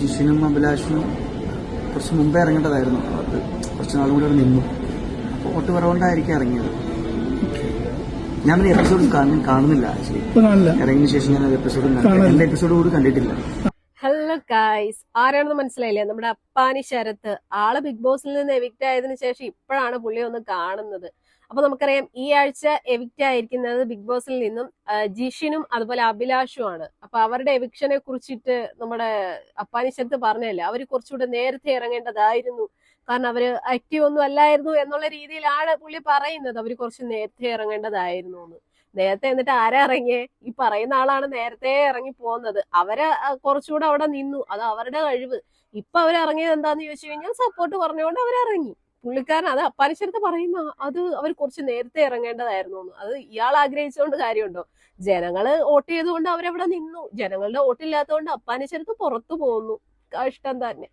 ജിഷിനും അഭിലാഷിനും കുറച്ച് മുമ്പേ ഇറങ്ങേണ്ടതായിരുന്നു. അത് കുറച്ച് നാളും കൂടി അവിടെ നിന്നു. അപ്പോൾ ഒട്ട് കുറവുകൊണ്ടായിരിക്കും ഇറങ്ങിയത്. ഞാൻ പിന്നെ എപ്പിസോഡ് കാണുന്നില്ല ഇറങ്ങിയ ശേഷം ഞാൻ എപ്പിസോഡും കാണാനില്ല. എപ്പിസോഡും എപ്പിസോഡ് കൂടി കണ്ടിട്ടില്ല. ഗായ്സ് ആരാണെന്ന് മനസ്സിലായില്ലേ? നമ്മുടെ അപ്പാനി ശരത്ത് ആൾ ബിഗ് ബോസിൽ നിന്ന് എവിക്റ്റ് ആയതിനു ശേഷം ഇപ്പോഴാണ് പുള്ളി ഒന്ന് കാണുന്നത്. അപ്പൊ നമുക്കറിയാം ഈ ആഴ്ച എവിക്റ്റ് ആയിരിക്കുന്നത് ബിഗ് ബോസിൽ നിന്നും ജിഷിനും അതുപോലെ അഭിലാഷും ആണ്. അപ്പൊ അവരുടെ എവിക്ഷനെ കുറിച്ചിട്ട് നമ്മുടെ അപ്പാനി ശരത്ത് പറഞ്ഞല്ലേ? അവർ കുറച്ചുകൂടെ നേരത്തെ ഇറങ്ങേണ്ടതായിരുന്നു. കാരണം അവർ ആക്റ്റീവ് ഒന്നും അല്ലായിരുന്നു എന്നുള്ള രീതിയിലാണ് പുള്ളി പറയുന്നത്. അവർ കുറച്ച് നേരത്തെ ഇറങ്ങേണ്ടതായിരുന്നു എന്ന്. നേരത്തെ എന്നിട്ട് ആരാ ഇറങ്ങിയേ? ഈ പറയുന്ന ആളാണ് നേരത്തെ ഇറങ്ങി പോകുന്നത് അവരെ കുറച്ചുകൂടെ അവിടെ നിന്നു. അത് അവരുടെ കഴിവ്. ഇപ്പൊ അവർ ഇറങ്ങിയത് എന്താന്ന് ചോദിച്ചു കഴിഞ്ഞാൽ സപ്പോർട്ട് പറഞ്ഞുകൊണ്ട് അവരിറങ്ങി പുള്ളിക്കാരൻ അത് അപ്പാനിച്ചടുത്ത് പറയുന്ന അത് അവർ കുറച്ച് നേരത്തെ ഇറങ്ങേണ്ടതായിരുന്നു അത് ഇയാൾ ആഗ്രഹിച്ചുകൊണ്ട് കാര്യമുണ്ടോ? ജനങ്ങൾ വോട്ട് ചെയ്തുകൊണ്ട് അവരവിടെ നിന്നു. ജനങ്ങളുടെ വോട്ടില്ലാത്തതുകൊണ്ട് അപ്പാനിച്ചടുത്ത് പുറത്തു പോകുന്നു ഇഷ്ടം തന്നെ.